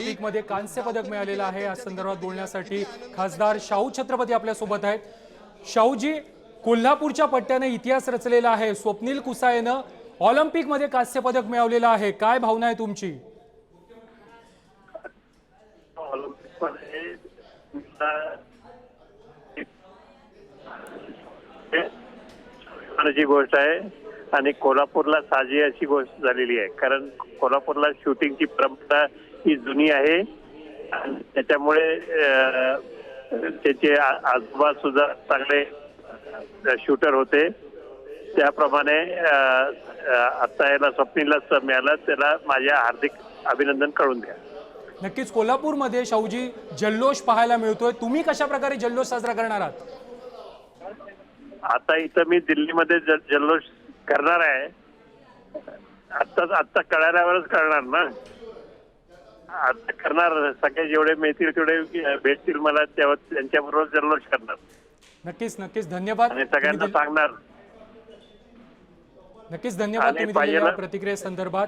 ऑलिम्पिकमध्ये कांस्य पदक मिळालेलं आहे. या संदर्भात बोलण्यासाठी खासदार शाहू छत्रपती आपल्यासोबत आहेत. शाहूजी कोल्हापूरच्या पट्ट्याने इतिहास रचलेला आहे. स्वप्नील कुसायनं ऑलिम्पिकमध्ये कांस्य पदक मिळवलेलं आहे. काय भावना आहे तुमची? जी गोष्ट आहे आणि कोल्हापूरला साजी अशी गोष्ट झालेली आहे. कारण कोल्हापूरला शूटिंगची परंपरा ही जुनी आहे. त्याच्यामुळे त्याचे आजोबा सुद्धा चांगले शूटर होते. त्याप्रमाणे आता याला स्वप्नीला मिळालं त्याला माझ्या हार्दिक अभिनंदन कळून द्या. नक्कीच कोल्हापूरमध्ये शाहूजी जल्लोष पाहायला मिळतोय. तुम्ही कशा प्रकारे जल्लोष साजरा करणार आहात? आता इथं मी दिल्लीमध्ये जल्लोष करणार आहे. आत्ताच आत्ता कळाल्यावरच करणार ना. आता करणार. सगळे जेवढे मिळतील तेवढे भेटतील मला. तेव्हा त्यांच्याबरोबर जल्लोष करणार. नक्कीच नक्कीच. धन्यवाद. आणि तुम्ही सगळ्यांना दिल- सांगणार. नक्कीच धन्यवाद. आणि तुम्ही पाहिजे दिलेल्या प्रतिक्रियेसंदर्भात.